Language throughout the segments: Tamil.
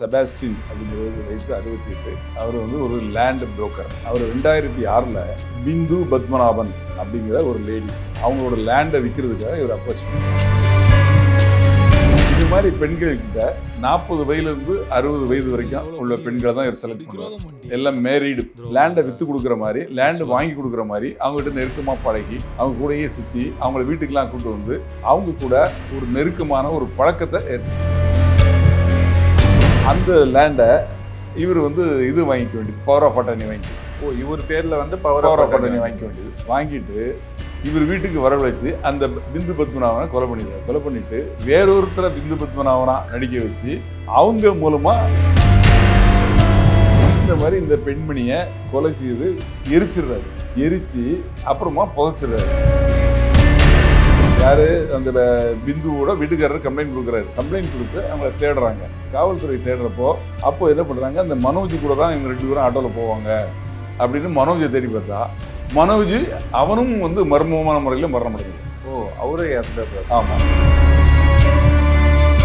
செபாஸ்டின் அப்படிங்கிறது வயசு அறுபத்தி எட்டு அவர் வந்து ஒரு லேண்ட் புரோக்கர் அவர் ரெண்டாயிரத்தி ஆறில் பிந்து பத்மநாபன் அப்படிங்கிற ஒரு லேடி அவங்களோட லேண்டை விற்கிறதுக்காக இவர் அப்ரோச் பண்ணார். இது மாதிரி பெண்கள் கிட்ட நாற்பது வயதுலேருந்து அறுபது வயது வரைக்கும் உள்ள பெண்களை தான் இவர் செலக்ட் பண்ணுவார். எல்லாம் மேரீடு லேண்டை விற்று கொடுக்குற மாதிரி லேண்டு வாங்கி கொடுக்குற மாதிரி அவங்ககிட்ட நெருக்கமாக பழகி அவங்க கூடயே சுற்றி அவங்கள வீட்டுக்கெல்லாம் கொண்டு வந்து அவங்க கூட ஒரு நெருக்கமான ஒரு பழக்கத்தை ஏற்படுத்தி அந்த லேண்டை இவர் வந்து இது வாங்கிக்க வேண்டியது பவர் ஆஃப் அட்டர்னி வாங்கி ஓ இவர் பேர்ல வந்து பவர் பவர் ஆஃப் அட்டர்னி வாங்கிக்க வேண்டியது. வாங்கிட்டு இவர் வீட்டுக்கு வரவழைச்சு அந்த பிந்து பத்மநாபனை கொலை பண்ணிடுறாரு. கொலை பண்ணிட்டு வேறொருத்தரை பிந்து பத்மநாபனா நடிக்க வச்சு அவங்க மூலமா இந்த மாதிரி இந்த பெண்மணியை கொலை செய்து எரிச்சிடுறாரு. எரிச்சு அப்புறமா புதைச்சிடுறாரு. யாரு? அந்த பிந்துவோட வீட்டுக்காரர் கம்ப்ளைண்ட் கொடுக்குறாரு. கம்ப்ளைண்ட் கொடுத்து அவங்கள தேடுறாங்க. காவல்துறை தேடுறப்போ அப்போ என்ன பண்றாங்க? அந்த மனோஜ் கூட தான் இவங்க ரெண்டு பேரும் ஆட்டோவில் போவாங்க அப்படின்னு மனோஜை தேடி பார்த்தா மனோஜ் அவனும் வந்து மர்மமான முறையில் மரணம் அடைஞ்சான் ஓ அவரே இறந்துடுறாரு ஆமா.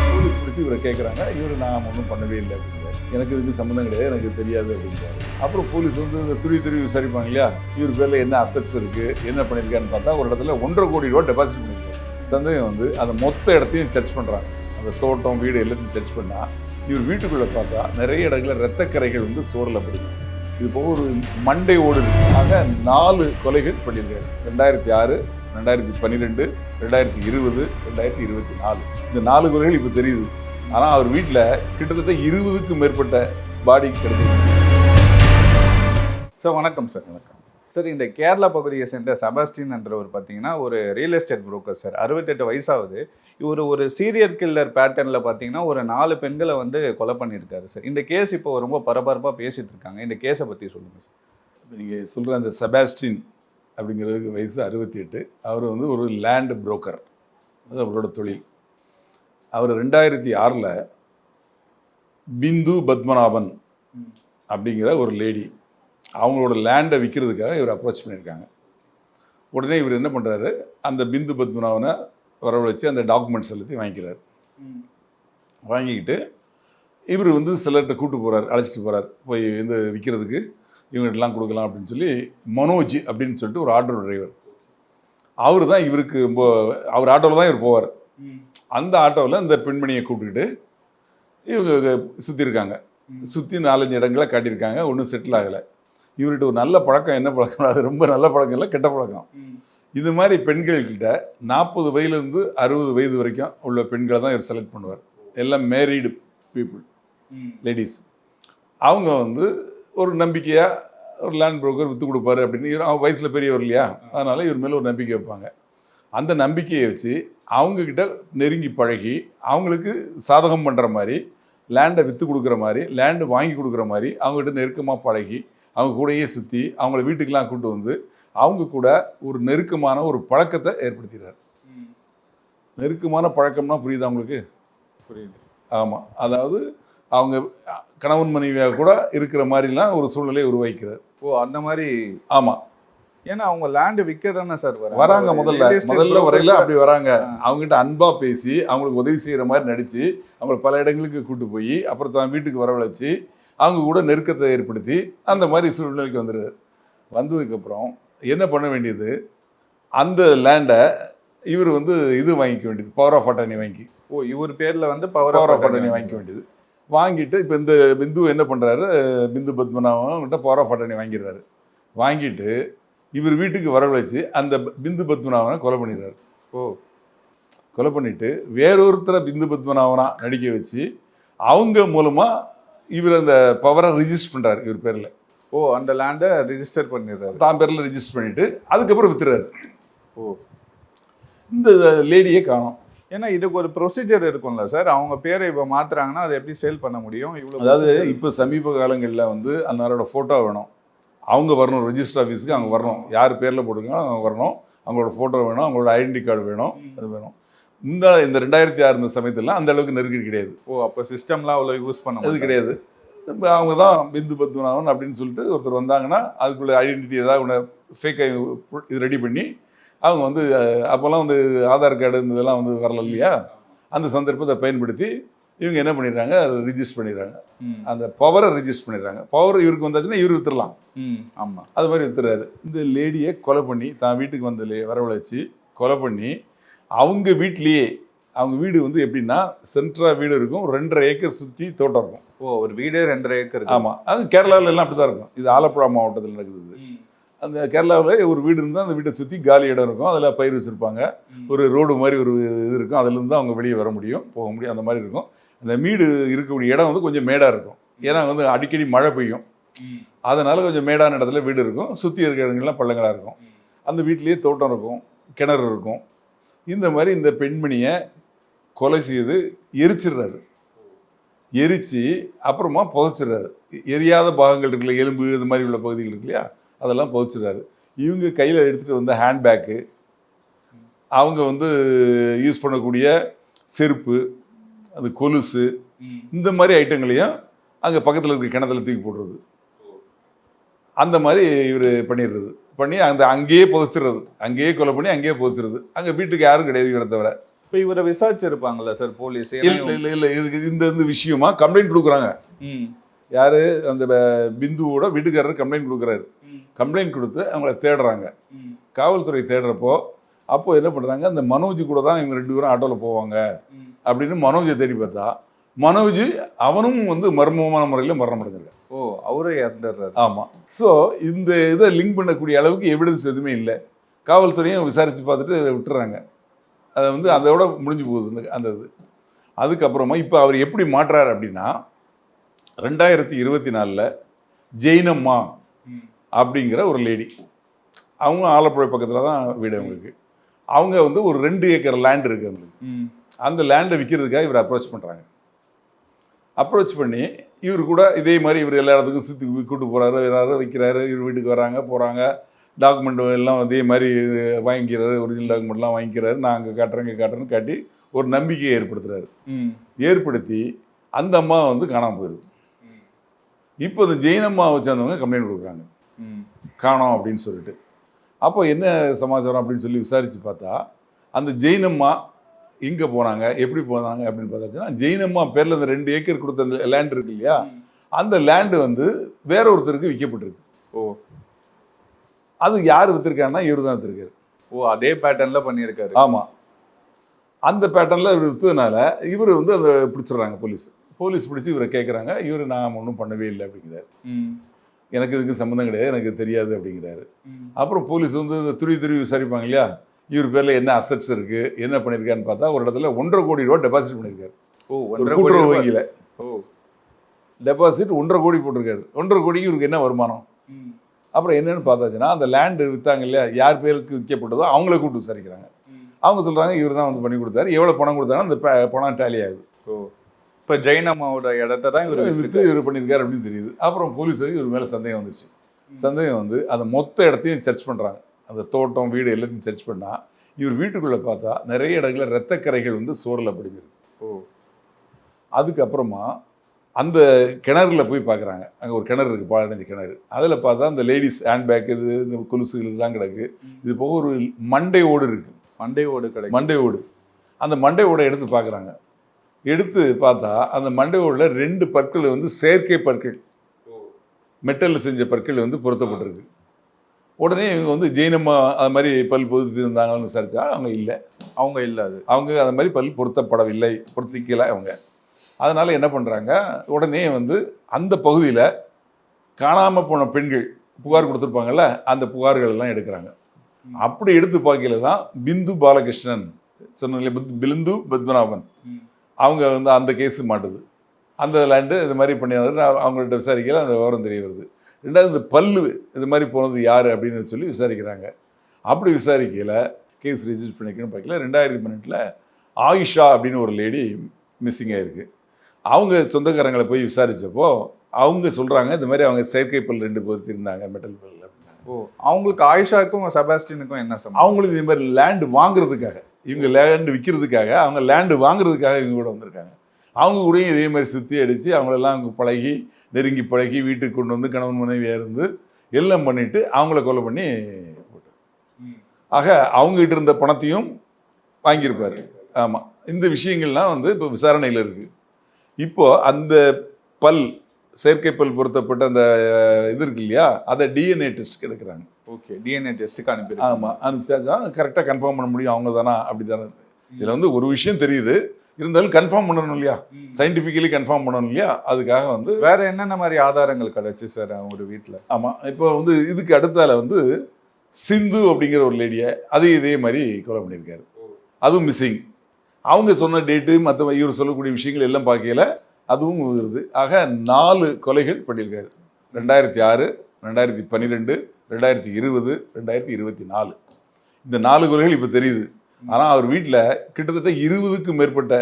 போலீஸ் பிடிச்சி இவரை கேட்குறாங்க இவர் நான் ஒன்றும் பண்ணவே இல்லை அப்படிங்கிறார் எனக்கு இதுக்கு சம்மந்தம் கிடையாது. எனக்கு தெரியாது அப்படிங்கிறாரு அப்புறம் போலீஸ் வந்து இந்த துருவி துருவி விசாரிப்பாங்க இல்லையா? இவர் பேரில் என்ன அசட்ஸ் இருக்கு? என்ன பண்ணியிருக்கான்னு பார்த்தா ஒரு இடத்துல ஒன்றரை கோடி ரூபா டெபாசிட் பண்ணியிருக்காரு. சந்தேகம் வந்து அந்த மொத்த இடத்தையும் சர்ச் பண்ணுறாங்க அந்த தோட்டம் வீடு எல்லாத்தையும் சர்ச் பண்ணால் இவர் வீட்டுக்குள்ளே பார்த்தா நிறைய இடங்களில் ரத்தக்கரைகள் வந்து சோறில் படுது. இது போக ஒரு மண்டை ஓடு ஆக நாலு கொலைகள் பண்ணியிருக்காரு. ரெண்டாயிரத்தி ஆறு ரெண்டாயிரத்தி பன்னிரெண்டு ரெண்டாயிரத்தி இருபது ரெண்டாயிரத்தி இருபத்தி நாலு. இந்த நாலு கொலைகள் இப்போ தெரியுது. ஆனால் அவர் வீட்டில் கிட்டத்தட்ட இருபதுக்கும் மேற்பட்ட பாடி கிடைச்சிருக்கு. சார் வணக்கம் சார் வணக்கம். சார் இந்த கேரளா பகுதியை சேர்ந்த செபாஸ்டின் என்றவர் பார்த்தீங்கன்னா ஒரு ரியல் எஸ்டேட் புரோக்கர் சார் அறுபத்தெட்டு வயசாகுது. இவர் ஒரு சீரியல் கில்லர் பேட்டர்னில் பார்த்தீங்கன்னா ஒரு நாலு பெண்களை வந்து கொலை பண்ணியிருக்காரு சார் இந்த கேஸ் இப்போ ரொம்ப பரபரப்பாக பேசிட்டு இருக்காங்க. இந்த கேஸை பற்றி சொல்லுங்கள் சார் நீங்கள் சொல்கிற அந்த செபாஸ்டின் அப்படிங்கிறதுக்கு வயசு அறுபத்தி எட்டு அவர் வந்து ஒரு லேண்ட் புரோக்கர் அது அவரோட தொழில். அவர் ரெண்டாயிரத்தி ஆறில் பிந்து பத்மநாபன் அப்படிங்கிற ஒரு லேடி அவங்களோட லேண்டை விற்கிறதுக்காக இவர் அப்ரோச் பண்ணியிருக்காங்க. உடனே இவர் என்ன பண்ணுறாரு அந்த பிந்து பத்மநாபனை வரவழைச்சு அந்த டாக்குமெண்ட்ஸ் எல்லாத்தையும் வாங்கிக்கிறார். வாங்கிக்கிட்டு இவர் வந்து சிலர்கிட்ட கூட்டு போகிறார் அழைச்சிட்டு போகிறார் போய் இந்த விற்கிறதுக்கு இவங்ககிட்டலாம் கொடுக்கலாம் அப்படின்னு சொல்லி மனோஜ் அப்படின்னு சொல்லிட்டு ஒரு ஆட்டோ டிரைவர் அவர் தான் இவருக்கு ரொம்ப அவர் ஆட்டோவில் தான் இவர் போவார். அந்த ஆட்டோவில் இந்த பெண்மணியை கூப்பிட்டுக்கிட்டு இவங்க சுற்றி இருக்காங்க சுற்றி நாலஞ்சு இடங்களை காட்டியிருக்காங்க. ஒன்றும் செட்டில் ஆகலை. இவர்கிட்ட ஒரு நல்ல பழக்கம் என்ன பழக்கம்? அது ரொம்ப நல்ல பழக்கம் இல்லை கெட்ட பழக்கம். இது மாதிரி பெண்கள்கிட்ட நாற்பது வயதுலேருந்து அறுபது வயது வரைக்கும் உள்ள பெண்களை தான் இவர் செலக்ட் பண்ணுவார். எல்லாம் மேரீடு பீப்புள் லேடிஸ் அவங்க வந்து ஒரு நம்பிக்கையாக ஒரு லேண்ட் புரோக்கர் விற்று கொடுப்பாரு அப்படின்னு இவர் அவங்க வயசில் பெரியவர் இல்லையா? அதனால் இவர் மேலே ஒரு நம்பிக்கை வைப்பாங்க. அந்த நம்பிக்கையை வச்சு அவங்கக்கிட்ட நெருங்கி பழகி அவங்களுக்கு சாதகம் பண்ணுற மாதிரி லேண்டை விற்று கொடுக்குற மாதிரி லேண்டு வாங்கி கொடுக்குற மாதிரி அவங்ககிட்ட நெருக்கமாக பழகி அவங்க கூடயே சுற்றி அவங்கள வீட்டுக்கெலாம் கூட்டு வந்து அவங்க கூட ஒரு நெருக்கமான ஒரு பழக்கத்தை ஏற்படுத்திடுறாரு. நெருக்கமான பழக்கம்னா புரியுதா உங்களுக்கு? புரியுது. ஆமாம் அதாவது அவங்க கணவன் மனைவியாக கூட இருக்கிற மாதிரிலாம் ஒரு சூழ்நிலையை உருவாக்கிறார் ஓ அந்த மாதிரி. ஆமாம் ஏன்னா அவங்க லேண்டு விற்க தானே சார் வராங்க. முதல்ல. முதல்ல வரையில அப்படி வராங்க. அவங்ககிட்ட அன்பா பேசி அவங்களுக்கு உதவி செய்யற மாதிரி நடிச்சு அவங்களை பல இடங்களுக்கு கூட்டு போய் அப்புறம் தான் வீட்டுக்கு வரவழைச்சு அவங்க கூட நெருக்கத்தை ஏற்படுத்தி அந்த மாதிரி சூழ்நிலைக்கு வந்துடுறாரு வந்ததுக்கப்புறம் என்ன பண்ண வேண்டியது? அந்த லேண்டை இவர் வந்து இது வாங்கிக்க வேண்டியது பவர் ஆஃப் அட்டர்னி வாங்கி. ஓ இவர் பேர்ல வந்து பவர் பவர் ஆஃப் அட்டர்னி வாங்கிக்க வேண்டியது. வாங்கிட்டு இப்போ இந்த பிந்து என்ன பண்ணுறாரு பிந்து பத்மநாபன் கிட்ட பவர் ஆஃப் அட்டர்னி வாங்கிடுறாரு. வாங்கிட்டு இவர் வீட்டுக்கு வரவழைச்சு அந்த பிந்து பத்மநாபனை கொலை பண்ணிடுறாரு. ஓ. கொலை பண்ணிட்டு வேறொருத்தரை பிந்து பத்மநாபனா நடிக்க வச்சு அவங்க மூலமா இவர் அந்த பவரை ரிஜிஸ்டர் பண்றாரு இவர் பேர்ல. ஓ அந்த லேண்டை ரிஜிஸ்டர் பண்ணிடுறாரு. தான் பேர்ல ரிஜிஸ்டர் பண்ணிட்டு அதுக்கப்புறம் வித்துறாரு. ஓ. இந்த லேடியே காணோம். ஏன்னா இதுக்கு ஒரு ப்ரொசீஜர் இருக்கும்ல சார். அவங்க பேரை இப்போ மாத்துறாங்கன்னா அதை எப்படி சேல் பண்ண முடியும்? இவ்வளோ அதாவது இப்போ சமீப காலங்களில் வந்து அன்னாரோட ஃபோட்டோ வேணும். அவங்க வரணும் ரெஜிஸ்டர் ஆஃபீஸுக்கு அவங்க வரணும். யார் பேரில் போட்டுருக்காங்களோ அவங்க வரணும். அவங்களோட ஃபோட்டோ வேணும் அவங்களோட ஐடென்டி கார்டு வேணும் அது வேணும். இந்த இந்த ரெண்டாயிரத்தி ஆறு இந்த சமயத்துல அந்த அளவுக்கு நெருக்கடி கிடையாது. ஓ அப்போ சிஸ்டம்லாம் அவ்வளோ யூஸ் பண்ண அது. கிடையாது. இப்ப அவங்க தான் பிந்து பத்மநாபன் அப்படின்னு சொல்லிட்டு ஒருத்தர் வந்தாங்கன்னா அதுக்குள்ள ஐடென்டிட்டி ஏதாவது ஒன்று ஃபேக் இது ரெடி பண்ணி அவங்க வந்து அப்போல்லாம் வந்து ஆதார் கார்டு இந்த இதெல்லாம் வந்து வரல இல்லையா? அந்த சந்தர்ப்பத்தை பயன்படுத்தி இவங்க என்ன பண்ணிடுறாங்க? ரிஜிஸ்டர் பண்ணிடுறாங்க. அந்த பவரை ரிஜிஸ்டர் பண்ணிடுறாங்க. பவர் இவருக்கு வந்தாச்சுன்னா இவர் வித்துடலாம். ம் ஆமா. அது மாதிரி வித்துறாரு. இந்த லேடியை கொலை பண்ணி தான் வீட்டுக்கு வந்து லே- வரவழைச்சு கொலை பண்ணி அவங்க வீட்லேயே அவங்க வீடு வந்து எப்படின்னா சென்ட்ரா வீடு இருக்கும். ரெண்டரை ஏக்கர் சுற்றி தோட்டம் இருக்கும். ஓ ஒரு வீடே ரெண்டரை ஏக்கர். ஆமாம் அது கேரளாவில் எல்லாம் அப்படி தான் இருக்கும். இது ஆலப்புழா மாவட்டத்தில் நடக்குது. அந்த கேரளாவில் ஒரு வீடு இருந்தால் அந்த வீட்டை சுற்றி காலி இடம் இருக்கும். அதில் பயிர் வச்சுருப்பாங்க. ஒரு ரோடு மாதிரி ஒரு இது இருக்கும். அதுலேருந்து தான் அவங்க வெளியே வர முடியும் போக முடியும் அந்த மாதிரி இருக்கும். அந்த வீடு இருக்கக்கூடிய இடம் வந்து கொஞ்சம் மேடாக இருக்கும். ஏன்னா வந்து அடிக்கடி மழை பெய்யும். அதனால கொஞ்சம் மேடான இடத்துல வீடு இருக்கும். சுற்றி இருக்கிற இடங்கள்லாம் பள்ளங்களாக இருக்கும். அந்த வீட்லேயே தோட்டம் இருக்கும். கிணறு இருக்கும். இந்த மாதிரி இந்த பெண்மணியை கொலை செய்து எரிச்சிடுறாரு. எரிச்சு அப்புறமா புதைச்சிடுறாரு. எரியாத பாகங்கள் இருக்குல்ல எலும்பு இது மாதிரி உள்ள பகுதிகள் இருக்கு இல்லையா? அதெல்லாம் புதைச்சிடுறாரு. இவங்க கையில் எடுத்துகிட்டு வந்த ஹேண்ட்பேக்கு அவங்க வந்து யூஸ் பண்ணக்கூடிய செருப்பு அது கொலுசு. இந்த மாதிரி ஐட்டங்களையும் அங்கே பக்கத்தில் இருக்க கிணத்துல தூக்கி போடுறது. அந்த மாதிரி இவர் பண்ணிடுறது. பண்ணி அந்த அங்கேயே புதைச்சிடுறது. அங்கேயே கொலை பண்ணி அங்கேயே புதைச்சிடுறது. அங்கே வீட்டுக்கு யாரும் கிடையாது இவரை தவிர. இப்ப இவரை விசாரிச்சிருப்பாங்கல்ல சார் போலீஸ்? இல்லை இல்லை இல்லை. இதுக்கு இந்த இந்த விஷயமா கம்ப்ளைண்ட் கொடுக்குறாங்க. யாரு? அந்த பிந்துவோட வீட்டுக்காரர் கம்ப்ளைண்ட் கொடுக்குறாரு. கம்ப்ளைண்ட் கொடுத்து அவங்கள தேடுறாங்க. காவல்துறை தேடுறப்போ அப்போ என்ன பண்ணுறாங்க அந்த மனோஜ் கூட தான் இவங்க ரெண்டு பேரும் ஆட்டோவில் போவாங்க. அப்படின்னு மனோஜை தேடி பார்த்தா மனோஜ் அவனும் வந்து மர்மமான முறையில் மரணம் அடைஞ்சிருக்கான் ஓ அவரே இறந்துடுறாரு. ஆமாம் ஸோ இந்த இதை லிங்க் பண்ணக்கூடிய அளவுக்கு எவிடன்ஸ் எதுவுமே இல்லை. காவல்துறையும் விசாரித்து பார்த்துட்டு இதை விட்டுறாங்க. அதை வந்து அதோட முடிஞ்சு போகுது இந்த அந்த இது. அதுக்கப்புறமா இப்போ அவர் எப்படி மாட்டுறாரு அப்படின்னா ரெண்டாயிரத்தி இருபத்தி நாலில் ஜெயினம்மா. அப்படிங்கிற ஒரு லேடி அவங்க ஆலப்புழை பக்கத்தில் தான் வீடு அவங்களுக்கு. அவங்க வந்து ஒரு ரெண்டு ஏக்கர் லேண்ட் இருக்குது அவங்களுக்கு. அந்த லேண்டை விற்கிறதுக்காக இவர் அப்ரோச் பண்ணுறாங்க அப்ரோச் பண்ணி இவர் கூட இதே மாதிரி இவர் எல்லா இடத்துக்கும் சுற்றி கூட்டு போகிறாரு ஏதாவது வைக்கிறாரு இவர் வீட்டுக்கு வராங்க போகிறாங்க டாக்குமெண்ட் எல்லாம் இதே மாதிரி வாங்கிக்கிறாரு ஒரிஜினல் டாக்குமெண்ட்லாம் வாங்கிக்கிறாரு நான் அங்கே காட்டுறேன் இங்கே காட்டுறேன்னு காட்டி ஒரு நம்பிக்கையை ஏற்படுத்துறாரு ம். ஏற்படுத்தி அந்த அம்மா வந்து காணாமல் போயிடுது ம். இப்போ இந்த ஜெயினம்மா வச்சிருந்தவங்க கம்ப்ளைண்ட் கொடுக்குறாங்க. காணோம் அப்படின்னு சொல்லிட்டு அப்போ என்ன சமாச்சாரம் அப்படின்னு சொல்லி விசாரித்து பார்த்தா அந்த ஜெயினம்மா எங்கே போனாங்க எப்படி போனாங்க அப்படின்னு பார்த்தாச்சுன்னா ஜெயினம்மா பேரில் அந்த ரெண்டு ஏக்கர் கொடுத்த லேண்ட் இருக்கு இல்லையா? அந்த லேண்டு வந்து வேற ஒருத்தருக்கு விற்கப்பட்டிருக்கு ஓ. அது யார் வித்திருக்காருன்னா இவர் தான் வித்திருக்காரு. ஓ அதே பேட்டர்ன்ல பண்ணியிருக்காரு. ஆமாம் அந்த பேட்டர்னில் இவர் விற்றதுனால இவர் வந்து அதை பிடிச்சிடுறாங்க போலீஸ் போலீஸ் பிடிச்சி இவரை கேட்குறாங்க இவர் நான் ஒன்றும் பண்ணவே இல்லை அப்படிங்கிறாரு. எனக்கு இதுக்கு சம்மந்தம் கிடையாது எனக்கு தெரியாது அப்படிங்கிறாரு. அப்புறம் போலீஸ் வந்து துருவி துருவி விசாரிப்பாங்க இல்லையா? இவர் பேரில் என்ன அசட்ஸ் இருக்கு என்ன பண்ணியிருக்காருன்னு பார்த்தா ஒரு இடத்துல ஒன்றரை கோடி ரூபா டெபாசிட் பண்ணியிருக்காரு ஓ ஒன்றரை கோடி. வங்கியில். ஓ. டெபாசிட் ஒன்றரை கோடி போட்டிருக்காரு. ஒன்றரை கோடிக்கு இவருக்கு என்ன வருமானம். அப்புறம் என்னன்னு பார்த்தாச்சுன்னா அந்த லேண்டு விற்றாங்க இல்லையா யார் பேருக்கு விற்கப்பட்டதோ அவங்கள கூப்பிட்டு விசாரிக்கிறாங்க. அவங்க சொல்கிறாங்க இவர் தான் வந்து பண்ணி கொடுத்தாரு. எவ்வளோ பணம் கொடுத்தாலும் அந்த பணம் டேலி ஆகுது. ஓ. இப்ப ஜெயினம்மாவோட இடத்த தான் இவர் விற்று இவர் பண்ணியிருக்காரு அப்படின்னு தெரியுது. அப்புறம் போலீஸுக்கு இவர் மேலே சந்தேகம் வந்துச்சு சந்தேகம் வந்து அந்த மொத்த இடத்தையும் சர்ச் பண்ணுறாங்க அந்த தோட்டம் வீடு எல்லாத்தையும் சர்ச் பண்ணால் இவர் வீட்டுக்குள்ளே பார்த்தா நிறைய இடங்களில் ரத்தக்கரைகள் வந்து சோறில் படிஞ்சிருக்கு. ஓ. அதுக்கப்புறமா அந்த கிணறுல போய் பார்க்குறாங்க. அங்கே ஒரு கிணறு இருக்குது பாலடைஞ்ச கிணறு. அதில் பார்த்தா அந்த லேடிஸ் ஹேண்ட்பேக் இது இந்த கொலுசு கிலுசுலாம் கிடக்கு. இது போக ஒரு மண்டை ஓடு இருக்குது மண்டை ஓடு கிடைக்கும். மண்டை ஓடு. அந்த மண்டை ஓடை எடுத்து பார்க்குறாங்க. எடுத்து பார்த்தா அந்த மண்டை ஓடில் ரெண்டு பற்கள் வந்து செயற்கை பற்கள். மெட்டலில் செஞ்ச பற்கள் வந்து பொருத்தப்பட்டிருக்கு. உடனே இவங்க வந்து ஜெயினம்மா அது மாதிரி பல் பொருத்தி இருந்தாங்கன்னு விசாரிச்சா அவங்க இல்லை. அவங்க இல்ல அது. அவங்க அந்த மாதிரி பல் பொருத்தப்படவில்லை பொருத்திக்கல அவங்க. அதனால என்ன பண்ணுறாங்க உடனே வந்து அந்த பகுதியில் காணாமல் போன பெண்கள் புகார் கொடுத்துருப்பாங்கல்ல அந்த புகார்கள் எல்லாம் எடுக்கிறாங்க. அப்படி எடுத்து பார்க்கல தான் பிந்து பாலகிருஷ்ணன் பிந்து- பிலிந்து பத்மநாபன். அவங்க வந்து அந்த கேஸ் மாட்டுது. அந்த லேண்டு இது மாதிரி பண்ணியாரு அவங்கள்ட்ட விசாரிக்கல அந்த விவரம் தெரிய வருது. ரெண்டாவது இந்த பல்லு இது மாதிரி போனது யார் அப்படின்னு சொல்லி விசாரிக்கிறாங்க. அப்படி விசாரிக்கல கேஸ் ரெஜிஸ்டர் பண்ணிக்கணும் பார்க்கல. ரெண்டாயிரத்தி பன்னெண்டில் ஆயிஷா அப்படின்னு ஒரு லேடி மிஸ்ஸிங் ஆயிருக்கு. அவங்க சொந்தக்காரங்களை போய் விசாரிச்சப்போ அவங்க சொல்கிறாங்க இந்த மாதிரி அவங்க செயற்கை பல் ரெண்டு பொருத்தி இருந்தாங்க மெட்டல் பல் ஓ அவங்களுக்கு ஆயிஷாக்கும் செபாஸ்டினுக்கும் என்ன சம்பந்தம்? அவங்களுக்கு இதே மாதிரி லேண்டு வாங்குறதுக்காக இவங்க லேண்டு விற்கிறதுக்காக அவங்க லேண்டு வாங்குறதுக்காக இவங்க கூட வந்திருக்காங்க. அவங்க கூடயும் இதே மாதிரி சுற்றி அடித்து அவங்களெல்லாம் அவங்க பழகி நெருங்கி பழகி வீட்டுக்கு கொண்டு வந்து கணவன் மனைவியாக இருந்து எல்லாம் பண்ணிட்டு அவங்கள கொலை பண்ணி போட்டார். ம். ஆக அவங்ககிட்ட இருந்த பணத்தையும் வாங்கியிருப்பாரு. ஆமாம் இந்த விஷயங்கள்லாம் வந்து இப்போ விசாரணையில் இருக்குது இப்போ அந்த பல் செயற்கை பல் பொருத்தப்பட்ட அந்த இது இருக்கு இல்லையா? அதை டிஎன்ஏ டெஸ்ட் எடுக்கிறாங்க. ஓகே டிஎன்ஏ டெஸ்ட்டுக்கு அனுப்பிடுங்க ஆமா. அனுப்பிச்சா கரெக்டாக கன்ஃபார்ம் பண்ண முடியும். அவங்க தானா? அப்படி தானே இதுல வந்து ஒரு விஷயம் தெரியுது. இருந்தாலும் கன்ஃபார்ம் பண்ணணும் இல்லையா? சயின்டிஃபிக்கலி கன்ஃபார்ம் பண்ணணும் இல்லையா? அதுக்காக வந்து வேற என்னென்ன மாதிரி ஆதாரங்கள் கிடைச்சு சார் ஒரு வீட்ல? ஆமா இப்போ வந்து இதுக்கு அடுத்தால வந்து சிந்து அப்படிங்கிற ஒரு லேடியை அதையும் இதே மாதிரி கொலை பண்ணியிருக்காரு. அதுவும் மிஸ்ஸிங் அவங்க சொன்ன டேட்டு மற்ற இவர் சொல்லக்கூடிய விஷயங்கள் எல்லாம் பார்க்கையில அதுவும் வருது ஆக நாலு கொலைகள் பண்ணியிருக்காரு. ரெண்டாயிரத்தி ஆறு ரெண்டாயிரத்தி பன்னிரெண்டு ரெண்டாயிரத்தி இருபது ரெண்டாயிரத்தி இருபத்தி நாலு. இந்த நாலு கொலைகள் இப்போ தெரியுது. ஆனால் அவர் வீட்டில் கிட்டத்தட்ட இருபதுக்கும் மேற்பட்ட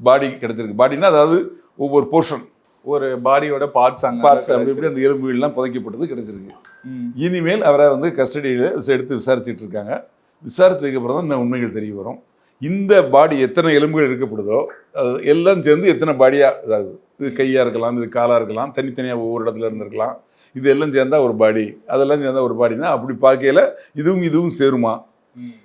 பாடி கிடைச்சிருக்கு. பாடினா அதாவது ஒவ்வொரு போர்ஷன் ஒரு பாடியோட பார்ட்ஸ் அங்க பார்ட்ஸ் அப்படி இப்படி அந்த எலும்புகள்லாம் புதைக்கப்பட்டது கிடைச்சிருக்கு. இனிமேல் அவரை வந்து கஸ்டடியில் எடுத்து விசாரிச்சுட்டு இருக்காங்க. விசாரிச்சதுக்கு அப்புறம் தான் இந்த உண்மைகள் தெரிய வரும். இந்த பாடி எத்தனை எலும்புகள் எடுக்கப்படுதோ அது எல்லாம் சேர்ந்து எத்தனை பாடியாக அதாவது இது கையாக இருக்கலாம் இது காலாக இருக்கலாம் தனித்தனியாக ஒவ்வொரு இடத்துல இருந்திருக்கலாம். இது எல்லாம் சேர்ந்தா ஒரு பாடி அதெல்லாம் சேர்ந்தா ஒரு பாடினா அப்படி பார்க்கையில இதுவும் இதுவும் சேருமா.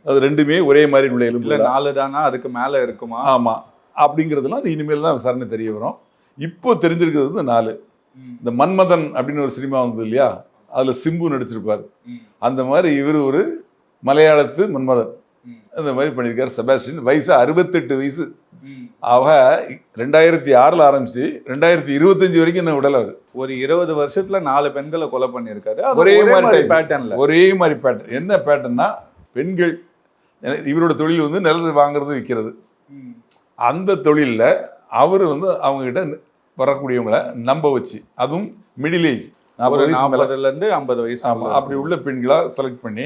அது ரெண்டுமே ஒரே மாதிரி உள்ள இல்ல எலும்பு நாலு தானா? அதுக்கு மேல இருக்குமா? ஆமா. அப்படிங்கிறதுலாம் இனிமேல் தான் விசாரணை தெரிய வரும். இப்போ தெரிஞ்சிருக்கிறது வந்து நாலு. இந்த மன்மதன் அப்படின்னு ஒரு சினிமா வந்தது இல்லையா? அதுல சிம்பு நடிச்சிருப்பார். அந்த மாதிரி இவர் ஒரு மலையாளத்து மன்மதன். அந்த மாதிரி பண்ணியிருக்காரு செபாஸ்டின் வயசு அறுபத்தெட்டு வயசு. அவ ரெண்டாயிரத்தி ஆறில் ஆரம்பிச்சு ரெண்டாயிரத்தி இருபத்தஞ்சு வரைக்கும் என்ன விடல அவர்? ஒரு இருபது வருஷத்துல நாலு பெண்களை கொலை பண்ணிருக்காரு அது ஒரே மாதிரி. பேட்டர்ன்ல ஒரே மாதிரி பேட்டர்ன் என்ன பேட்டர்ன்னா பெண்கள் இவரோட தொழில் வந்து நிலத்தை வாங்குறது விற்கிறது. அந்த தொழிலில் அவர் வந்து அவங்க கிட்ட வரக்கூடியவங்களை நம்ப வச்சு அதுவும் மிடில் ஏஜ் ஒரு நாற்பதுல இருந்து ஐம்பது வயசு அப்படி உள்ள பெண்களாக செலக்ட் பண்ணி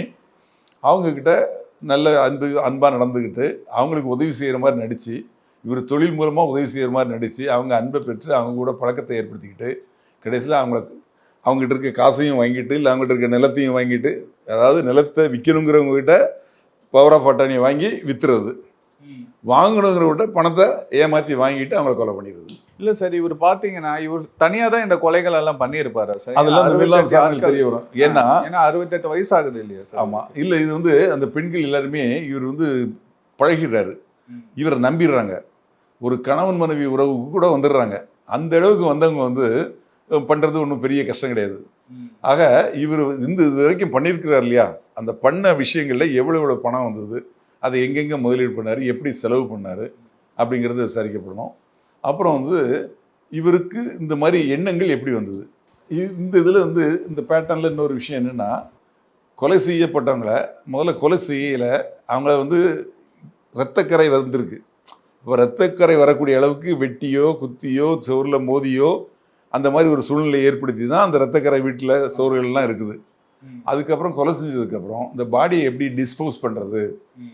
அவங்க கிட்ட நல்ல அன்பு அன்பாக நடந்துக்கிட்டு அவங்களுக்கு உதவி செய்கிற மாதிரி நடித்து இவர் தொழில் மூலமாக உதவி செய்கிற மாதிரி நடித்து அவங்க அன்பை பெற்று அவங்க கூட பழக்கத்தை ஏற்படுத்திக்கிட்டு கடைசியில் அவங்களுக்கு அவங்ககிட்ட இருக்க காசையும் வாங்கிட்டு இல்லை அவங்ககிட்ட இருக்க நிலத்தையும் வாங்கிட்டு அதாவது நிலத்தை விற்கணுங்கிறவங்க கிட்ட பவர் ஆஃப் அட்டானியை வாங்கி வித்துறது. ம். வாங்கணுங்கிறவங்க பணத்தை ஏமாற்றி வாங்கிட்டு அவங்கள கொலை பண்ணிடுறது. இல்ல சார் இவர் பாத்தீங்கன்னா இவர் தனியா தான் இந்த கொலைகள் எல்லாம் பண்ணியிருப்பாரு சார் அதெல்லாம் இந்த மாதிரிலாம் 68 விசாரணையில் ஆட்கள். தெரிய வரும். ஏன்னா ஏன்னா அறுபத்தெட்டு வயசு ஆகுது இல்லையா சார் ஆமாம் இல்லை இது வந்து அந்த பெண்கள் எல்லாருமே இவர் வந்து பழகிடுறாரு. இவரை நம்பிடுறாங்க. ஒரு கணவன் மனைவி உறவுக்கு கூட வந்துடுறாங்க. அந்த அளவுக்கு வந்தவங்க வந்து அஹ், பண்றது ஒன்றும் பெரிய கஷ்டம் கிடையாது. ஆக இவர் இந்த இது வரைக்கும் பண்ணியிருக்கிறார் இல்லையா? அந்த பண்ண விஷயங்கள்ல எவ்வளோ எவ்வளோ பணம் வந்தது அதை எங்கெங்கே முதலீடு பண்ணார் எப்படி செலவு பண்ணார் அப்படிங்கிறது விசாரிக்கப்படணும். அப்புறம் வந்து இவருக்கு இந்த மாதிரி எண்ணங்கள் எப்படி வந்தது? இ- இந்த இதில் வந்து இந்த பேட்டர்னில் இன்னொரு விஷயம் என்னென்னா கொலை செய்யப்பட்டவங்கள முதல்ல கொலை செய்யலை அவங்கள வந்து இரத்தக்கரை வந்திருக்கு. இப்போ இரத்தக்கரை வரக்கூடிய அளவுக்கு வெட்டியோ குத்தியோ சுவரில் மோதியோ அந்த மாதிரி ஒரு சூழ்நிலை ஏற்படுத்தி தான் அந்த இரத்தக்கரை வீட்டில் சோறுகள்லாம் இருக்குது. அதுக்கப்புறம் கொலை செஞ்சதுக்கப்புறம் இந்த பாடியை எப்படி டிஸ்போஸ் பண்ணுறது.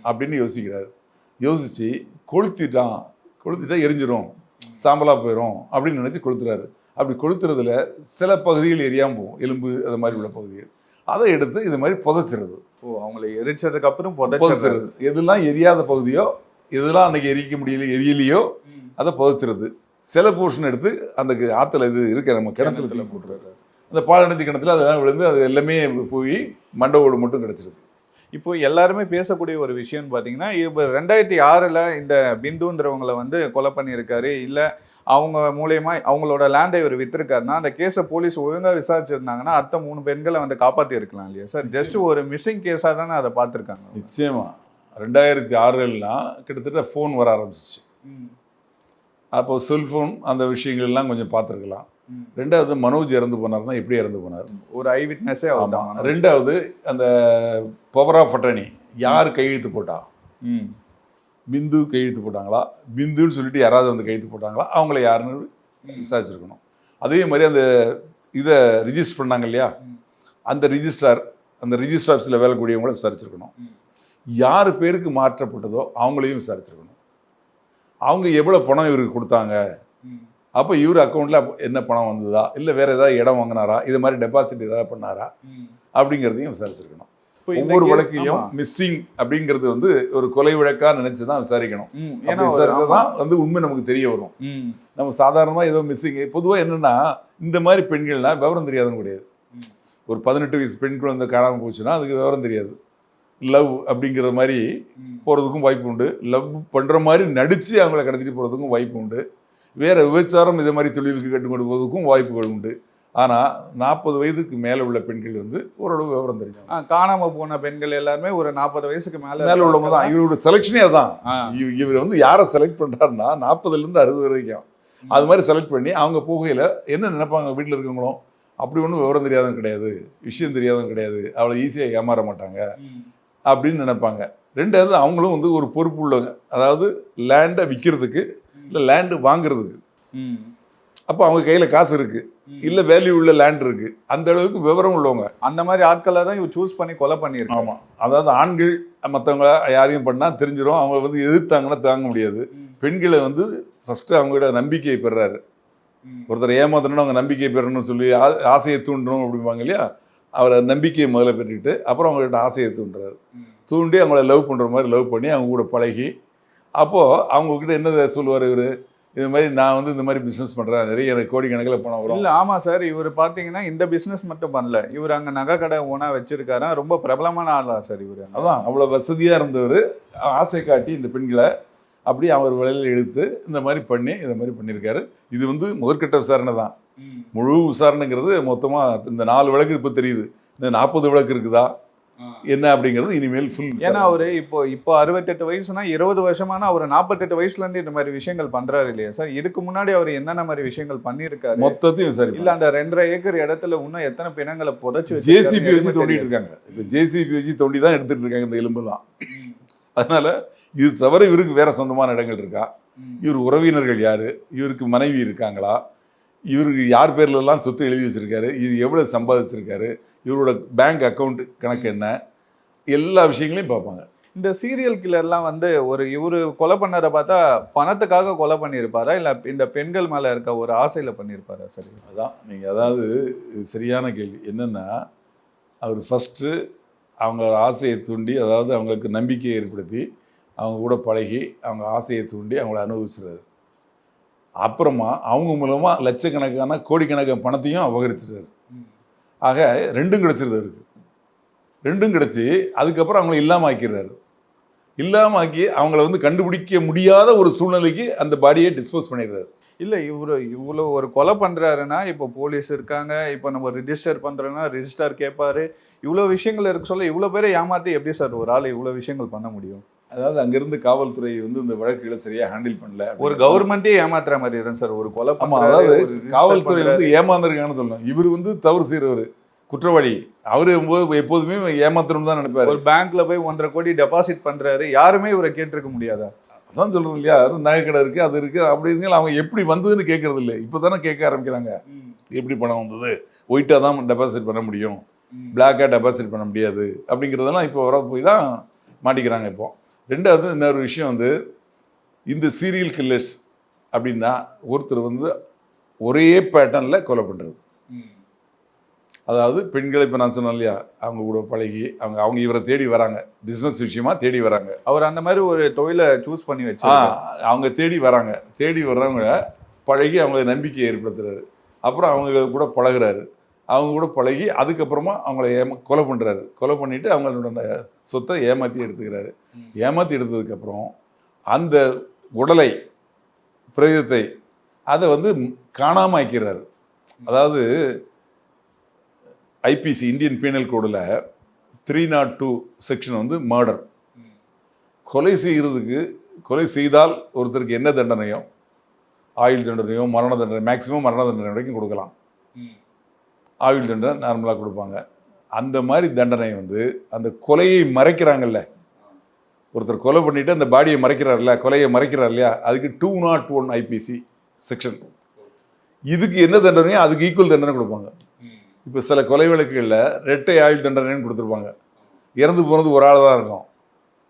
அப்படின்னு யோசிக்கிறார். யோசிச்சு கொளுத்திட்டான். கொளுத்திட்டா எரிஞ்சிரும். சாம்பலா போயிடும் அப்படின்னு நினைச்சு கொளுத்துறாரு. அப்படி கொளுத்துறதுல சில பகுதிகள் எரியாம போகும். எலும்பு அது மாதிரி உள்ள பகுதிகள். அதை எடுத்து இது மாதிரி புதைச்சிருது ஓ அவங்களை எரிச்சதுக்கு அப்புறம் புதைச்சிருது புதைச்சிருது எதெல்லாம் எரியாத பகுதியோ எதெல்லாம் அன்னைக்கு எரிக்க முடியல எரியலையோ அதை புதைச்சிருது சில போர்ஷன் எடுத்து அந்த ஆத்துல இது இருக்க நம்ம கிணத்துல தூக்கி போட்டுறாரு அந்த பாலடைஞ்ச கிணத்துல அதெல்லாம் விழுந்து அது எல்லாமே போய் மண்டவோடு மட்டும் கிடைச்சிருக்கு இப்போ எல்லாருமே பேசக்கூடிய ஒரு விஷயம்னு பார்த்தீங்கன்னா இப்போ ரெண்டாயிரத்தி ஆறில் இந்த பிந்துன்றவங்களை வந்து கொலை பண்ணியிருக்காரு இல்லை அவங்க மூலியமா அவங்களோட லேண்டை இவர் வித்திருக்காருன்னா அந்த கேஸை போலீஸ் ஒழுங்கா விசாரிச்சிருந்தாங்கன்னா அத்தை மூணு பெண்களை வந்து காப்பாற்றி இருக்கலாம் இல்லையா? சார் ஜஸ்ட் ஒரு மிஸ்ஸிங் கேஸாக தானே அதை பார்த்துருக்காங்க? நிச்சயமா. ரெண்டாயிரத்தி ஆறுலாம் கிட்டத்தட்ட ஃபோன் வர ஆரம்பிச்சிச்சு. அப்போ செல்ஃபோன் அந்த விஷயங்கள் எல்லாம் கொஞ்சம் பார்த்துருக்கலாம். ரெண்டாவது மனோஜ் இறந்து போனார்னா எப்படி இறந்து போனார். ஒரு ஐ விட்னஸே ஆமா. ரெண்டாவது அந்த பவர் ஆஃப் அட்டர்னி யார் கையெழுத்து போட்டா? ம். பிந்து கையெழுத்து போட்டாங்களா? பிந்துன்னு சொல்லிட்டு யாராவது வந்து கையெழுத்து போட்டாங்களா? அவங்கள யாருன்னு விசாரிச்சிருக்கணும். அதே மாதிரி அந்த இதை ரிஜிஸ்டர் பண்ணாங்க இல்லையா. அந்த ரிஜிஸ்ட்ரார் அந்த ரிஜிஸ்டர் ஆஃபீஸில் வேலை கூடியவங்கள விசாரிச்சிருக்கணும். யார் பேருக்கு மாற்றப்பட்டதோ அவங்களையும் விசாரிச்சிருக்கணும். அவங்க எவ்வளோ பணம் இவருக்கு கொடுத்தாங்க. அப்போ இவர் அக்கௌண்ட்டில் என்ன பணம் வந்ததா? இல்லை வேற ஏதாவது இடம் வாங்கினாரா? இது மாதிரி டெபாசிட் ஏதாவது பண்ணாரா. அப்படிங்கிறதையும் விசாரிச்சிருக்கணும். ஒவ்வொரு வழக்கையும். மிஸ்ஸிங் அப்படிங்கிறது வந்து ஒரு கொலை வழக்கா நினைச்சு தான் விசாரிக்கணும். ம், அப்படி ஏன்னா ஒரு- விசாரிச்சா ஆமா. தான் வந்து உண்மை நமக்கு தெரிய வரும். நம்ம சாதாரணமாக ஏதோ மிஸ்ஸிங் பொதுவாக என்னன்னா இந்த மாதிரி பெண்கள்னா விவரம் தெரியாதவங்க கிடையாது. ஒரு பதினெட்டு வயசு பெண் குழந்தை காணாமல் போச்சுன்னா அதுக்கு விவரம் தெரியாது. லவ் அப்படிங்கிற மாதிரி. போகிறதுக்கும் வாய்ப்பு உண்டு. லவ் பண்ணுற மாதிரி நடித்து அவங்கள கடத்திட்டு போகிறதுக்கும் வாய்ப்பு உண்டு. வேற விபச்சாரம் இதே மாதிரி தொழிலுக்கு கற்றுக் கொடுப்பதற்கும் வாய்ப்புகள் உண்டு. ஆனால் நாற்பது வயதுக்கு மேலே உள்ள பெண்கள் வந்து ஓரளவு விவரம் தெரியும் ஆ, காணாம போன பெண்கள் எல்லாருமே ஒரு நாற்பது வயசுக்கு மேல மேலே உள்ளவங்க தான். இவரோட செலெக்ஷனே அதான். இவ- இவர் வந்து யாரை செலக்ட் பண்றாருன்னா நாற்பதுல இருந்து அறுபது வரைக்கும். அது மாதிரி செலக்ட் பண்ணி அவங்க போகையில என்ன நினைப்பாங்க வீட்டில் இருக்கவங்களும்? அப்படி ஒன்றும் விவரம் தெரியாதவங்க கிடையாது. விஷயம் தெரியாதவங்க கிடையாது. அவ்வளோ ஈஸியாக ஏமாற மாட்டாங்க. அப்படின்னு நினைப்பாங்க. ரெண்டாவது அவங்களும் வந்து ஒரு பொறுப்பு உள்ளவங்க. அதாவது லேண்டை விற்கிறதுக்கு இல்லை லேண்டு வாங்குறதுக்கு. அப்போ அவங்க கையில் காசு இருக்கு. ம். இல்லை வேல்யூ உள்ள லேண்ட் இருக்கு. அந்த அளவுக்கு விவரம் உள்ளவங்க. அந்த மாதிரி ஆட்களை தான் இவர் சூஸ் பண்ணி கொலை பண்ணியிருக்காங்க. ஆமாம் அதாவது ஆண்கள் மற்றவங்க யாரையும் பண்ணால் தெரிஞ்சிடும் அவங்க வந்து எதிர்த்தாங்கன்னா தாங்க முடியாது. பெண்களை வந்து ஃபர்ஸ்ட் அவங்களோட நம்பிக்கையை பெறாரு. ஒருத்தர் ஏமாத்தணும் அவங்க நம்பிக்கையை பெறணும்னு சொல்லி ஆசையை தூண்டணும் அப்படிம்பாங்க இல்லையா? அவரை நம்பிக்கையை முதல்ல பெற்றுக்கிட்டு அப்புறம் அவங்ககிட்ட ஆசையை தூண்டுறாரு. தூண்டி அவங்கள லவ் பண்ணுற மாதிரி லவ் பண்ணி அவங்க கூட பழகி அப்போது அவங்கக்கிட்ட என்ன சொல்லுவார் இவர்? இது மாதிரி நான் வந்து இந்த மாதிரி பிஸ்னஸ் பண்ணுறேன் நிறைய எனக்கு கோடிக்கணக்கில் பணம் வரும். இல்ல ஆமா சார் இவர் பாத்தீங்கன்னா இந்த பிசினஸ் மட்டும் பண்ணல. இவர் அங்க நகை கடை ஓனா வச்சிருக்காரா? ரொம்ப பிரபலமான ஆளா சார் இவர் அதான் அவ்வளோ வசதியாக இருந்தவர். ஆசை காட்டி இந்த பெண்களை அப்படியே அவர் விலையில் இழுத்து இந்த மாதிரி பண்ணி இந்த மாதிரி பண்ணியிருக்காரு. இது வந்து முதற்கட்ட விசாரணை தான். முழு விசாரணைங்கிறது மொத்தமாக இந்த நாலு விளக்கு இப்போ தெரியுது. இந்த நாற்பது விளக்கு இருக்குதா? என்ன அப்படிங்கிறது இனிமேல் ஃபுல் ஏன்னா அவரு இப்போ இப்போ அறுபத்தெட்டு வயசுனா இருபது வருஷமான அவர் நாற்பத்தெட்டு வயசுல இருந்து இந்த மாதிரி விஷயங்கள் பண்றாரு இல்லையா சார்? இதுக்கு முன்னாடி அவர் என்னென்ன மாதிரி விஷயங்கள் பண்ணியிருக்காரு? மொத்தத்தையும் சரி இல்ல அந்த ரெண்டரை ஏக்கர் இடத்துல இன்னும் எத்தனை பிணங்களை புதைச்சு ஜேசிபி வச்சு தோண்டிட்டு இருக்காங்க இப்போ ஜேசிபி வச்சு தோண்டி தான் எடுத்துட்டு இருக்காங்க இந்த எலும்பெல்லாம். அதனால இது தவிர இவருக்கு வேற சொந்தமான இடங்கள் இருக்கா. இவர் உறவினர்கள் யாரு? இவருக்கு மனைவி இருக்காங்களா? இவருக்கு யார் பேர்ல எல்லாம் சொத்து எழுதி வச்சிருக்காரு? இது எவ்வளவு சம்பாதிச்சிருக்காரு? இவரோட பேங்க் அக்கவுண்ட் கணக்கு என்ன? எல்லா விஷயங்களையும் பார்ப்பாங்க. இந்த சீரியல் கில்லர்லாம் வந்து ஒரு இவரு கொலை பண்ணதை பார்த்தா பணத்துக்காக கொலை பண்ணியிருப்பாரா? இல்ல இந்த பெண்கள் மேல இருக்க ஒரு ஆசையில பண்ணியிருப்பாரா? சரி. அதான் நீங்கள் அதாவது சரியான கேள்வி. என்னென்னா அவர் ஃபஸ்ட்டு அவங்க ஆசையை தூண்டி அதாவது அவங்களுக்கு நம்பிக்கையை ஏற்படுத்தி அவங்க கூட பழகி அவங்க ஆசையை தூண்டி அவங்கள அனுபவிச்சுறாரு அப்புறமா அவங்க மூலமாக லட்சக்கணக்கான கோடிக்கணக்கான பணத்தையும் அபகரிச்சிட்டாரு. ஆக ரெண்டும் கிடச்சிருது அவருக்கு. ரெண்டும் கிடச்சி அதுக்கப்புறம் அவங்கள இல்லாமல் ஆக்கிடுறாரு. இல்லாமல் ஆக்கி அவங்கள வந்து கண்டுபிடிக்க முடியாத ஒரு சூழ்நிலைக்கு அந்த பாடியை டிஸ்போஸ் பண்ணிடுறாரு. இல்லை இவரு இவ்வளோ ஒரு கொலை பண்ணுறாருன்னா இப்போ போலீஸ் இருக்காங்க இப்போ நம்ம ரிஜிஸ்டர் பண்ணுறோன்னா ரிஜிஸ்டர் கேட்பாரு இவ்வளோ விஷயங்கள் இருக்கு சொல்ல இவ்வளோ பேரை ஏமாற்றி எப்படி சார் ஒரு ஆள் இவ்வளோ விஷயங்கள் பண்ண முடியும்? அதாவது அங்கிருந்து காவல்துறை வந்து இந்த வழக்குகளை சரியா ஹேண்டில் பண்ணல ஒரு கவர்மெண்ட்டே ஏமாத்துற மாதிரி இருக்கும் சார். ஒரு கொலை அதாவது காவல்துறை. வந்து ஏமாந்துருக்காங்கன்னு சொல்லணும். இவர் வந்து தவறு செய்யறவர் குற்றவாளி. அவரு எப்போ- எப்போதுமே ஏமாத்தணும் தான் நினைப்பாரு. ஒரு பேங்க்ல போய் ஒன்றரை கோடி டெபாசிட் பண்றாரு. யாருமே இவரை கேட்டிருக்க முடியாதா? அதான் சொல்றோம் இல்லையா? நகை கடை இருக்கு அது இருக்கு. அப்படி இருக்கு அவங்க எப்படி வந்ததுன்னு கேட்கறது இல்லை இப்போதானே கேட்க ஆரம்பிக்கிறாங்க. எப்படி பணம் வந்தது? ஒயிட்டாக தான் டெபாசிட் பண்ண முடியும். பிளாக்காக டெபாசிட் பண்ண முடியாது. அப்படிங்கிறதெல்லாம் இப்போ வர போய் தான் மாட்டிக்கிறாங்க இப்போ. ரெண்டாவது இன்னொரு விஷயம் வந்து இந்த சீரியல் கில்லர்ஸ் அப்படின்னா ஒருத்தர் வந்து ஒரே பேட்டர்னில் கொலை பண்ணுறது அதாவது பெண்களை இப்போ நான் சொன்னேன் இல்லையா அவங்க கூட பழகி அவங்க அவங்க இவரை தேடி வராங்க. பிஸ்னஸ் விஷயமா தேடி வராங்க. அவர் அந்த மாதிரி ஒரு தொழிலை சூஸ் பண்ணி வச்சு அவங்க தேடி வராங்க. தேடி வர்றவங்க பழகி அவங்களை நம்பிக்கை ஏற்படுத்துறாரு. அப்புறம் அவங்க கூட பழகுறாரு. அவங்க கூட பழகி அதுக்கப்புறமா அவங்கள ஏமா கொலை பண்ணுறாரு கொலை பண்ணிட்டு அவங்களோட அந்த சொத்தை ஏமாற்றி எடுத்துக்கிறாரு. ஏமாற்றி எடுத்ததுக்கப்புறம் அந்த உடலை பிரேதத்தை அதை வந்து காணாமல் ஆக்கிறாரு அதாவது ஐபிசி இந்தியன் பீனல் கோடில் த்ரீ நாட் டூ செக்ஷன் வந்து மர்டர் கொலை செய்கிறதுக்கு கொலை செய்தால் ஒருத்தருக்கு என்ன தண்டனையோ ஆயுள் தண்டனையோ மரண தண்டனை மேக்சிமம் மரண தண்டனை வரைக்கும் கொடுக்கலாம். ஆயுள் தண்டனை நார்மலாக கொடுப்பாங்க. அந்த மாதிரி தண்டனை வந்து அந்த கொலையை மறைக்கிறாங்கல்ல. ஒருத்தர் கொலை பண்ணிட்டு அந்த பாடியை மறைக்கிறார்ல கொலையை மறைக்கிறார் இல்லையா? அதுக்கு two not one IPC section இதுக்கு என்ன தண்டனையோ அதுக்கு ஈக்குவல் தண்டனை கொடுப்பாங்க. இப்போ சில கொலை வழக்குகளில் ரெட்டை ஆயுள் தண்டனைன்னு கொடுத்துருப்பாங்க. இறந்து போனது ஒரு ஆள் தான் இருக்கும்.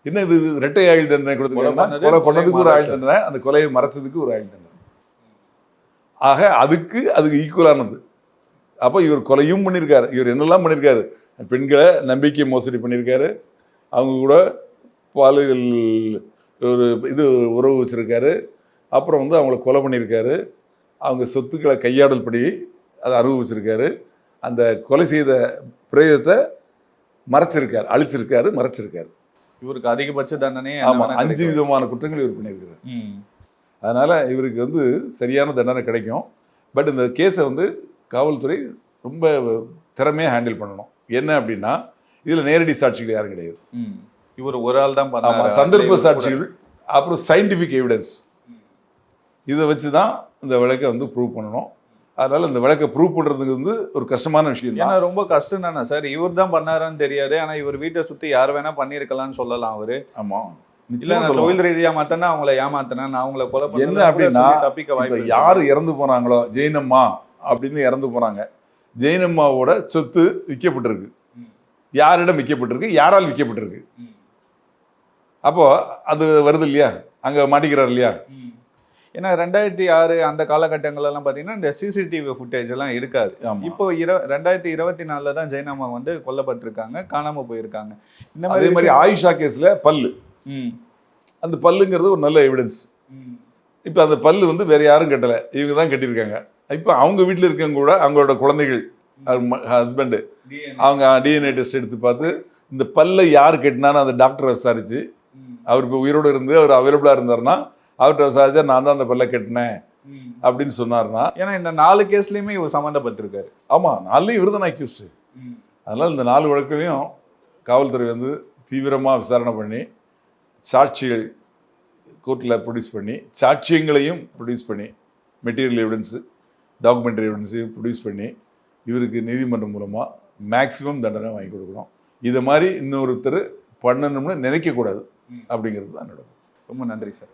என்ன இது ரெட்டை ஆயுள் தண்டனை கொடுத்துருக்காங்கன்னா பண்ணது, கொலை பண்ணதுக்கு ஒரு ஆயுள். தண்டனை அந்த கொலையை மறைச்சதுக்கு ஒரு ஆயுள் தண்டனை. ஆக அதுக்கு அதுக்கு ஈக்குவலானது அப்போ இவர் கொலையும் பண்ணியிருக்காரு இவர் என்னெல்லாம் பண்ணியிருக்காரு பெண்களை நம்பிக்கை மோசடி பண்ணியிருக்காரு அவங்க கூட பாலியல் ஒரு இது உறவு வச்சிருக்காரு. அப்புறம் வந்து அவங்கள கொலை பண்ணியிருக்காரு அவங்க சொத்துக்களை கையாடல் படி அதை அனுபவிச்சிருக்காரு. அந்த கொலை செய்த பிரேதத்தை மறைச்சிருக்காரு அழிச்சிருக்காரு மறைச்சிருக்காரு. இவருக்கு அதிகபட்ச தண்டனை ஆமா அஞ்சு விதமான குற்றங்கள் இவர் பண்ணியிருக்காரு. அதனால் இவருக்கு வந்து சரியான தண்டனை கிடைக்கும். பட் இந்த கேஸை வந்து காவல்துறை ரொம்ப திறமையாக ஹேண்டில் பண்ணணும். என்ன அப்படின்னா இதில் நேரடி சாட்சிகள் யாரும் கிடையாது. இவர் ஒரு ஆள் தான் பண்ணாரு. சந்தர்ப்ப சாட்சிகள் அப்புறம் சயின்டிஃபிக் எவிடன்ஸ் இதை வச்சு தான் இந்த வழக்கை வந்து ப்ரூவ் பண்ணணும். அதனால இந்த வழக்கை ப்ரூவ் பண்றதுக்கு வந்து ஒரு கஷ்டமான விஷயம் ஏன்னா ரொம்ப கஷ்டம் தானே சார். இவர் தான் பண்ணாரான்னு தெரியாது. ஆனா இவர் வீட்டை சுத்தி யார் வேணா பண்ணிருக்கலாம்னு சொல்லலாம் அவரு. ஆமா. தொழில் ரீதியா மாத்தனா அவங்கள ஏமாத்தினேன். நான் அவங்கள கொலை என்ன அப்படின்னா. யாரு இறந்து போனாங்களோ ஜெயினம்மா அப்படின்னு இறந்து போனாங்க ஜெயினம்மாவோட சொத்து விற்கப்பட்டிருக்கு. யாரிடம் விற்கப்பட்டிருக்கு யாரால் விற்கப்பட்டிருக்கு. அப்போ அது வருது இல்லையா அங்க மாட்டிக்கிறார் இல்லையா. ஏன்னா ரெண்டாயிரத்தி ஆறு அந்த காலகட்டங்கள்ல எல்லாம் பாத்தீங்கன்னா இந்த சிசிடிவி ஃபுட்டேஜ் எல்லாம் இருக்காது இப்போ இர ரெண்டாயிரத்தி இருபத்தி நாலுல தான் ஜெயனாமா வந்து கொல்லப்பட்டிருக்காங்க காணாம போயிருக்காங்க இந்த அதே மாதிரி ஆயிஷா கேஸ்ல பல்லு ம். அந்த பல்லுங்கிறது ஒரு நல்ல எவிடன்ஸ். இப்போ அந்த பல்லு வந்து வேற யாரும் கட்டல இவங்க தான் கட்டியிருக்காங்க இப்போ அவங்க வீட்டில் இருக்கவங்க கூட அவங்களோட குழந்தைகள் ஹஸ்பண்டு. அவங்க டிஎன்ஏ டெஸ்ட் எடுத்து பார்த்து இந்த பல்லை யார் கட்டினான்னு அந்த டாக்டரை விசாரிச்சு. அவர் இப்போ உயிரோடு இருந்து அவர் அவைலபிளாக இருந்தாருன்னா அவர்கிட்ட விசாரிச்சா நான் தான் அந்த பல்லை கட்டினேன். அப்படின்னு சொன்னார்னா ஏன்னா இந்த நாலு கேஸ்லயுமே இவர் சம்மந்தப்பட்டிருக்காரு ஆமாம் நாளையும் இவர் தான் அக்யூஸ்டு அதனால் இந்த நாலு வழக்குலையும் காவல்துறை வந்து தீவிரமாக விசாரணை பண்ணி சாட்சிகள் கோர்ட்டில் ப்ரொடியூஸ் பண்ணி சாட்சியங்களையும் ப்ரொடியூஸ் பண்ணி மெட்டீரியல் எவிடன்ஸு டாக்குமெண்ட்ரி எவிடன்ஸையும் ப்ரொடியூஸ் பண்ணி இவருக்கு நீதிமன்றம் மூலமாக மேக்ஸிமம் தண்டனை வாங்கி கொடுக்கணும். இதை மாதிரி இன்னொருத்தர் பண்ணணும்னு நினைக்கக்கூடாது. அப்படிங்கிறது தான் என்னோட ரொம்ப நன்றி சார்.